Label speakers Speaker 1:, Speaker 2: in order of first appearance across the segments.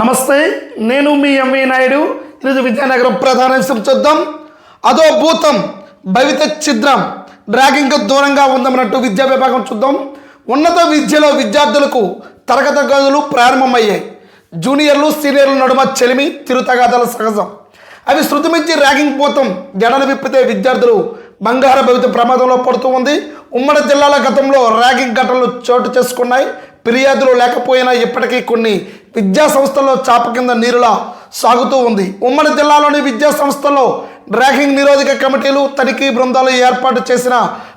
Speaker 1: నమస్తే నేను మీ ఎంవి నాయుడు. ఈరోజు విజయనగరం ప్రధాన చూద్దాం. అదో భూతం భవిత ఛిద్రం డ్రాగింగ్కు దూరంగా ఉందన్నట్టు విద్యా విభాగం చూద్దాం. ఉన్నత విద్యలో విద్యార్థులకు తరగతి గదులు ప్రారంభమయ్యాయి. జూనియర్లు సీనియర్లు నడుమ చెలిమి తిరుతగాదాల సహజం. అవి శృతి మించి ర్యాగింగ్ పోతం జడలు విప్పితే విద్యార్థులు బంగార భవిత ప్రమాదంలో పడుతూ ఉంది. ఉమ్మడి జిల్లాల గతంలో ర్యాగింగ్ ఘటనలు చోటు చేసుకున్నాయి. ఫిర్యాదులు లేకపోయినా ఇప్పటికీ కొన్ని విద్యా సంస్థల్లో చాప కింద నీరులా సాగుతూ ఉంది. ఉమ్మడి జిల్లాలోని విద్యా సంస్థల్లో ర్యాగింగ్ నిరోధక కమిటీలు తనిఖీ బృందాలు ఏర్పాటు చేసిన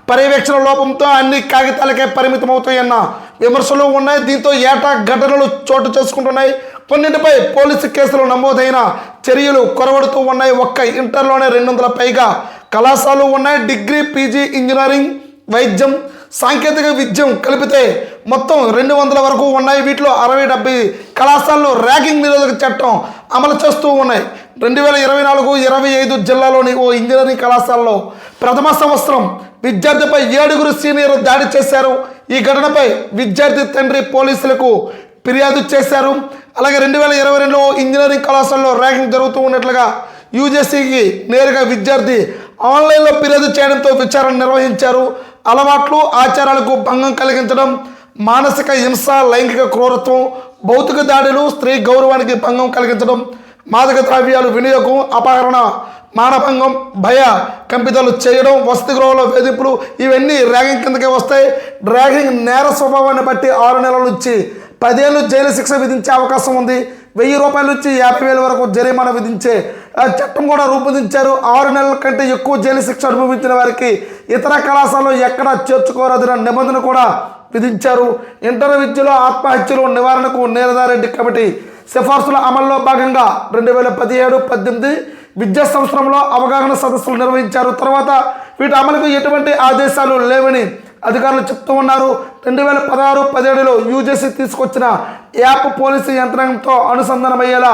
Speaker 1: పర్యవేక్షణ లోపంతో అన్ని కాగితాలకే పరిమితమవుతాయన్న విమర్శలు ఉన్నాయి. దీంతో ఏటా ఘటనలు చోటు చేసుకుంటున్నాయి. కొన్నింటిపై పోలీసు కేసులు నమోదైన చర్యలు కొరవడుతూ ఉన్నాయి. ఒక్క ఇంటర్లోనే రెండు వందల పైగా కళాశాలలు ఉన్నాయి. డిగ్రీ పీజీ ఇంజనీరింగ్ వైద్యం సాంకేతిక విద్యం కలిపితే మొత్తం రెండు వందల వరకు ఉన్నాయి. వీటిలో అరవై డెబ్బై కళాశాలలు ర్యాగింగ్ నిరోధక చట్టం అమలు చేస్తూ ఉన్నాయి. రెండు వేల ఇరవై నాలుగు ఇరవై ఐదు జిల్లాలోని ఓ ఇంజనీరింగ్ కళాశాలలో ప్రథమ సంవత్సరం విద్యార్థిపై ఏడుగురు సీనియర్ దాడి చేశారు. ఈ ఘటనపై విద్యార్థి తండ్రి పోలీసులకు ఫిర్యాదు చేశారు. అలాగే రెండు వేల ఇరవై రెండులో ఇంజనీరింగ్ కళాశాలలో ర్యాగింగ్ జరుగుతూ ఉన్నట్లుగా యూజీసీకి నేరుగా విద్యార్థి ఆన్లైన్లో ఫిర్యాదు చేయడంతో విచారణ నిర్వహించారు. అలవాట్లు ఆచారాలకు భంగం కలిగించడం మానసిక హింస లైంగిక క్రూరత్వం భౌతిక దాడులు స్త్రీ గౌరవానికి భంగం కలిగించడం మాదక ద్రవ్యాలు వినియోగం అపహరణ మానభంగం భయ కంపితలు చేయడం వసతి గృహంలో వేధింపులు ఇవన్నీ ర్యాగింగ్ కిందకే వస్తాయి. ర్యాగింగ్ నేర స్వభావాన్ని బట్టి ఆరు నెలల నుంచి పదేళ్ళు జైలు శిక్ష విధించే అవకాశం ఉంది. వెయ్యి రూపాయల నుంచి యాభై వేల వరకు జరిమానా విధించే చట్టం కూడా రూపొందించారు. ఆరు నెలల కంటే ఎక్కువ జైలు శిక్ష అనుభవించిన వారికి ఇతర కళాశాలలో ఎక్కడా చేర్చుకోరాదన్న నిబంధన కూడా విధించారు. ఇంటర్ విద్యలో ఆత్మహత్యలు నివారణకు నీరదారెడ్డి కమిటీ సిఫార్సుల అమల్లో భాగంగా రెండు వేల పదిహేడు పద్దెనిమిది విద్యా సంవత్సరంలో అవగాహన సదస్సులు నిర్వహించారు. తర్వాత వీటి అమలుకు ఎటువంటి ఆదేశాలు లేవని అధికారులు చెప్తూ ఉన్నారు. రెండు వేల పదహారు పదిహేడులో యూజీసీ తీసుకొచ్చిన యాప్ పోలీసు యంత్రాంగంతో అనుసంధానమయ్యేలా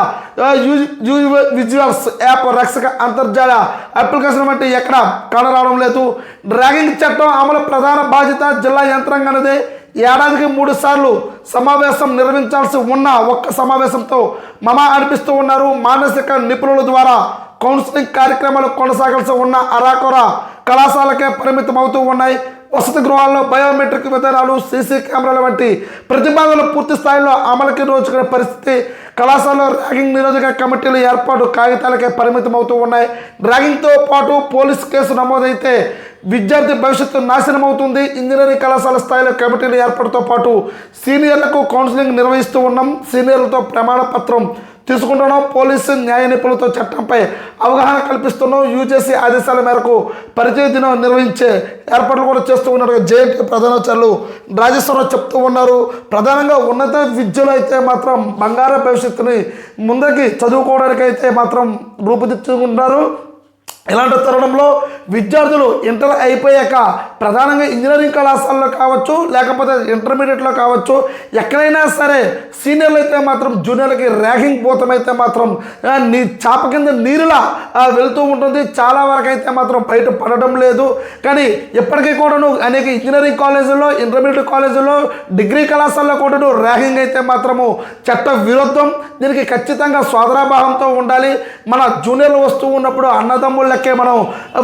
Speaker 1: యూ- యూ- విజువల్స్ యాప్ రక్షక అంతర్జాల అప్లికేషన్ వంటి ఎక్కడ కానరావడం లేదు. డ్రాగింగ్ చట్టం అమలు ప్రధాన బాధ్యత జిల్లా యంత్రాంగానిదే ఏడాదికి మూడు సార్లు సమావేశం నిర్వహించాల్సి ఉన్న ఒక్క సమావేశంతో మమ అనిపిస్తూ ఉన్నారు. మానసిక నిపుణుల ద్వారా కౌన్సిలింగ్ కార్యక్రమాలు కొనసాగాల్సి ఉన్న అరాకొర కళాశాలకే పరిమితం అవుతూ ఉన్నాయి. వసతి గృహాల్లో బయోమెట్రిక్ విధానాలు సీసీ కెమెరాల వంటి ప్రతిపాదనలు పూర్తి స్థాయిలో అమలుకి రోజుకునే పరిస్థితి కళాశాలలో ర్యాగింగ్ నిరోధక కమిటీల ఏర్పాటు కాగితాలకే పరిమితం అవుతూ ఉన్నాయి. ర్యాగింగ్తో పాటు పోలీస్ కేసు నమోదైతే విద్యార్థి భవిష్యత్తు నాశనం అవుతుంది ఇంజనీరింగ్ కళాశాల స్థాయిలో కమిటీల ఏర్పాటుతో పాటు సీనియర్లకు కౌన్సిలింగ్ నిర్వహిస్తూ ఉన్నాం. సీనియర్లతో ప్రమాణ పత్రం తీసుకుంటున్నాం. పోలీసు న్యాయ నిపుణులతో చట్టంపై అవగాహన కల్పిస్తున్నాం. యూజేసీ ఆదేశాల మేరకు పరిచయ దినం నిర్వహించే ఏర్పాట్లు కూడా చేస్తూ ఉన్నారు. జేఎన్టీ ప్రధానాచార్యులు రాజేశ్వరరావు చెప్తూ ఉన్నారు. ప్రధానంగా ఉన్నత విద్యలో అయితే మాత్రం బంగారు భవిష్యత్తుని ముందరికి చదువుకోవడానికి అయితే మాత్రం రూపుదిద్దుకుంటున్నారు. ఇలాంటి తరుణంలో విద్యార్థులు ఇంటర్ అయిపోయాక ప్రధానంగా ఇంజనీరింగ్ కళాశాలలో కావచ్చు లేకపోతే ఇంటర్మీడియట్లో కావచ్చు ఎక్కడైనా సరే సీనియర్లు అయితే మాత్రం జూనియర్లకి ర్యాగింగ్ పోతమైతే మాత్రం నీ చాప కింద నీరులా వెళ్తూ ఉంటుంది. చాలా వరకు అయితే మాత్రం బయట పడడం లేదు. కానీ ఇప్పటికీ కూడాను అనేక ఇంజనీరింగ్ కాలేజీల్లో ఇంటర్మీడియట్ కాలేజీల్లో డిగ్రీ కళాశాలలో కూడాను ర్యాగింగ్ అయితే మాత్రము చట్ట విరుద్ధం. దీనికి ఖచ్చితంగా స్వాదరాభావంతో ఉండాలి. మన జూనియర్లు వస్తూ ఉన్నప్పుడు అన్నదమ్ముళ్ళకే మనం.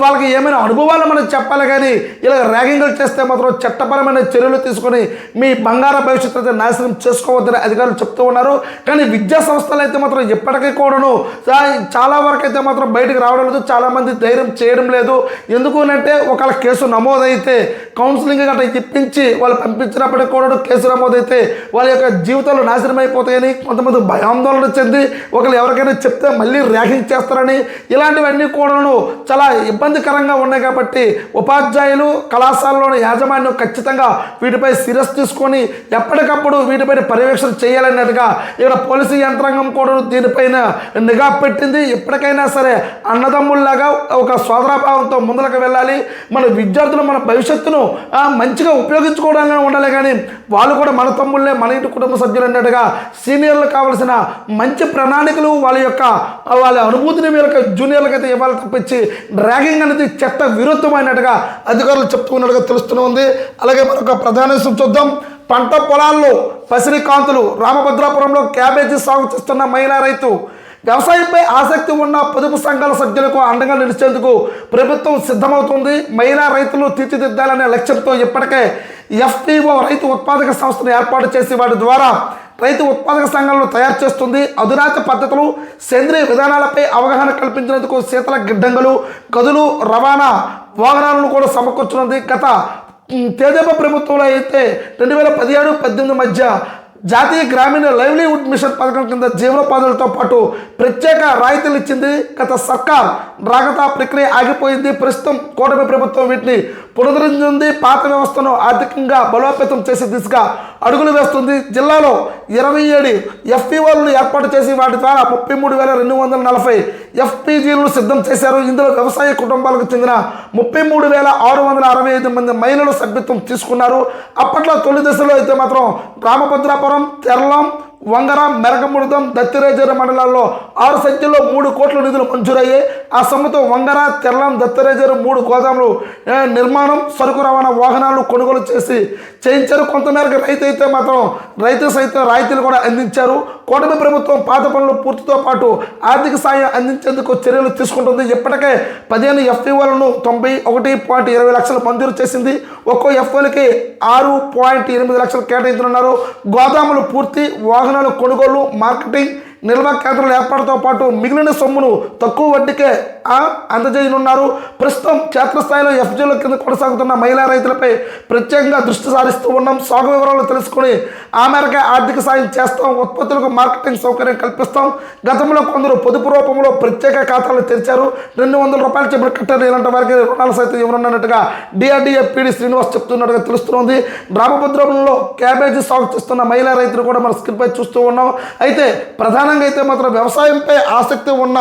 Speaker 1: వాళ్ళకి ఏమైనా అనుభవాలు మనం చెప్పాలి కానీ ఇలా ర్యాగింగ్లు చేస్తే మాత్రం చట్టపరమైన చర్యలు తీసుకొని మీ బంగార భవిష్యత్తు అయితే నాశనం చేసుకోవద్దని అధికారులు చెప్తూ ఉన్నారు. కానీ విద్యా సంస్థలు అయితే మాత్రం ఎప్పటికీ కూడాను చాలా వరకు అయితే మాత్రం బయటకు రావడం లేదు. చాలామంది ధైర్యం చేయడం లేదు. ఎందుకు అంటే ఒకవేళ కేసు నమోదైతే కౌన్సిలింగ్ గట్రా ఇప్పించి వాళ్ళు పంపించినప్పటికీ కూడా కేసు నమోదైతే వాళ్ళ యొక్క జీవితాలు నాశనం అయిపోతాయని కొంతమంది భయాందోళన చెంది ఒకళ్ళు ఎవరికైనా చెప్తే మళ్ళీ ర్యాగింగ్ చేస్తారని ఇలాంటివన్నీ కూడాను చాలా ఇబ్బందికరంగా ఉన్నాయి కాబట్టి ఉపాధ్యాయులు కళాశాలలోని యాజమాన్యం ఖచ్చితంగా వీటిపై సీరియస్ తీసుకొని ఎప్పటికప్పుడు వీటిపైన పర్యవేక్షణ చేయాలన్నట్టుగా ఇక్కడ పోలీసు యంత్రాంగం కూడా దీనిపైన నిఘా పెట్టింది. ఎప్పటికైనా సరే అన్నదమ్ముల్లాగా ఒక సోదరాభావంతో ముందరకు వెళ్ళాలి. మన విద్యార్థులు మన భవిష్యత్తును మంచిగా ఉపయోగించుకోవడానికి ఉండాలి కానీ వాళ్ళు కూడా మన తమ్ముళ్ళే మన ఇంటి కుటుంబ సభ్యులు అన్నట్టుగా సీనియర్లు కావాల్సిన మంచి ప్రణాళికలు వాళ్ళ యొక్క వాళ్ళ అనుభూతిని వీళ్ళకి జూనియర్లకైతే అయితే ఇవ్వాలి తప్పించి ర్యాగింగ్ అనేది చట్ట విరుద్ధమైనట్టుగా అధికారులు చెప్తున్నట్టుగా తెలుస్తూనే ఉంది. అలాగే మరొక ప్రధాన విషయం చూద్దాం. పంట పొలాల్లో పసిరికాంతులు రామభద్రాపురంలో క్యాబేజీ సాగు చేస్తున్న మహిళా రైతు వ్యవసాయంపై ఆసక్తి ఉన్న పొదుపు సంఘాల సభ్యులకు అండగా నిలిచేందుకు ప్రభుత్వం సిద్ధమవుతుంది. మహిళా రైతులు తీర్చిదిద్దాలనే లక్ష్యంతో ఇప్పటికే ఎఫ్పిఓ రైతు ఉత్పాదక సంస్థను ఏర్పాటు చేసి వాటి ద్వారా రైతు ఉత్పాదక సంఘాలను తయారు చేస్తుంది. అధునాత పద్ధతులు సేంద్రియ విధానాలపై అవగాహన కల్పించినందుకు శీతల గిడ్డంగులు గదులు రవాణా వాహనాలను కూడా సమకూర్చున్నది గత ఉమ్, ప్రభుత్వంలో అయితే రెండు వేల పదిహేడు పద్దెనిమిది మధ్య జాతీయ గ్రామీణ లైవ్లీవుడ్ మిషన్ పథకం కింద జీవనోపాధులతో పాటు ప్రత్యేక రాయితీలు ఇచ్చింది గత సర్కార్. రాగతా ప్రక్రియ ఆగిపోయింది. ప్రస్తుతం కూటమి ప్రభుత్వం వీటిని పునరుద్ధరించింది. పాత వ్యవస్థను ఆర్థికంగా బలోపేతం చేసే దిశగా అడుగులు వేస్తుంది. జిల్లాలో ఇరవై ఏడు ఎఫ్పిఓలను ఏర్పాటు చేసి వాటి ద్వారా ముప్పై మూడు వేల రెండు వందల నలభై ఎఫ్పిజీలను సిద్ధం చేశారు. ఇందులో వ్యవసాయ కుటుంబాలకు చెందిన ముప్పై మూడు వేల ఆరు వందల అరవై ఐదు మంది మహిళలు సభ్యత్వం తీసుకున్నారు. అప్పట్లో తొలి దశలో అయితే మాత్రం రామభద్రాపురం తెరలం వంగర మెరగముడదం దత్తిరేజర మండలాల్లో ఆరు సంఖ్యలో మూడు కోట్ల నిధులు మంజూరయ్యాయి. ఆ సొమ్ముతో వంగర తెరలం దత్తిరేజరు మూడు గోదాములు నిర్మాణం సరుకు రవాణా వాహనాలు కొనుగోలు చేసి చేయించారు. కొంతమేరకు రైతు అయితే మాత్రం రైతు సైతం రాయితీలు కూడా అందించారు. కూటమి ప్రభుత్వం పాత పనులు పూర్తితో పాటు ఆర్థిక సాయం అందించేందుకు చర్యలు తీసుకుంటుంది. ఇప్పటికే పదిహేను ఎఫ్ఈఓలను తొంభై ఒకటి పాయింట్ ఇరవై లక్షలు మంజూరు చేసింది. ఒక్కో ఎఫ్ఓలకి ఆరు పాయింట్ ఎనిమిది లక్షలు కేటాయించనున్నారు. గోదాములు పూర్తి వాహనాలు కొనుగోలు మార్కెటింగ్ నిల్వ కేంద్రాల ఏర్పాటుతో పాటు మిగిలిన సొమ్మును తక్కువ వడ్డీకే అందజేయనున్నారు. ప్రస్తుతం క్షేత్రస్థాయిలో ఎఫ్జీల కింద కొనసాగుతున్న మహిళా రైతులపై ప్రత్యేకంగా దృష్టి సారిస్తూ ఉన్నాం. సాగు వివరాలు తెలుసుకుని ఆ మేరకే ఆర్థిక సాయం చేస్తాం. ఉత్పత్తులకు మార్కెటింగ్ సౌకర్యం కల్పిస్తాం. గతంలో కొందరు పొదుపు రూపంలో ప్రత్యేక ఖాతాలు తెరిచారు. రెండు వందల రూపాయలు చెప్పిన కట్టారు. ఇలాంటి వారికి రుణాలు సైతం ఇవ్వనున్నట్టుగా డిఆర్డీఏ పీడి శ్రీనివాస్ చెప్తున్నట్టుగా తెలుస్తుంది. రామభద్రంలో క్యాబేజీ సాగు చేస్తున్న మహిళా రైతులు కూడా మన స్క్రీన్పై చూస్తూ ఉన్నాం. అయితే ప్రధాన ప్రధానంగా అయితే మాత్రం వ్యవసాయంపై ఆసక్తి ఉన్న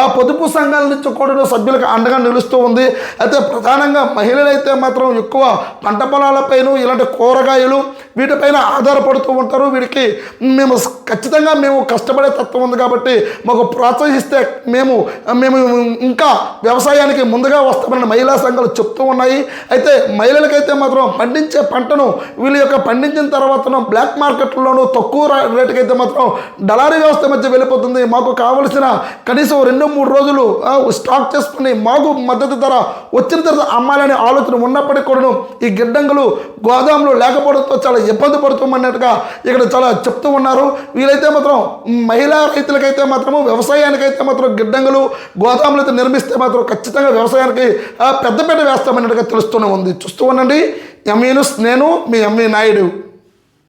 Speaker 1: ఆ పొదుపు సంఘాల నుంచి కూడా సభ్యులకు అండగా నిలుస్తూ ఉంది. అయితే ప్రధానంగా మహిళలైతే మాత్రం ఎక్కువ పంట పొలాలపైన ఇలాంటి కూరగాయలు వీటిపైన ఆధారపడుతూ ఉంటారు. వీడికి మేము ఖచ్చితంగా మేము కష్టపడే తత్వం ఉంది కాబట్టి మాకు ప్రోత్సహిస్తే మేము మేము ఇంకా వ్యవసాయానికి ముందుగా వస్తామని మహిళా సంఘాలు చెప్తూ ఉన్నాయి. అయితే మహిళలకైతే మాత్రం పండించే పంటను వీళ్ళ యొక్క పండించిన తర్వాత బ్లాక్ మార్కెట్లోనూ తక్కువ రేటుకైతే మాత్రం దళారీ వ్యవస్థ మధ్య వెళ్ళిపోతుంది. మాకు కావలసిన కనీసం రెండు మూడు రోజులు స్టాక్ చేసుకుని మాకు మద్దతు ధర వచ్చిన తర్వాత అమ్మాలనే ఆలోచన ఉన్నప్పటికీ కూడాను ఈ గిడ్డంగులు గోదాములు లేకపోవడంతో చాలా ఇబ్బంది పడుతామన్నట్టుగా ఇక్కడ చాలా చెప్తూ ఉన్నారు. వీలైతే మాత్రం మహిళా రైతులకైతే మాత్రము వ్యవసాయానికైతే మాత్రం గిడ్డంగులు గోదాములు అయితే నిర్మిస్తే మాత్రం ఖచ్చితంగా వ్యవసాయానికి ఆ, పెద్దపీట వేస్తామన్నట్టుగా తెలుస్తూనే ఉంది. చూస్తూ ఉండండి. ఎంఈను నేను మీ ఎంఈ నాయుడు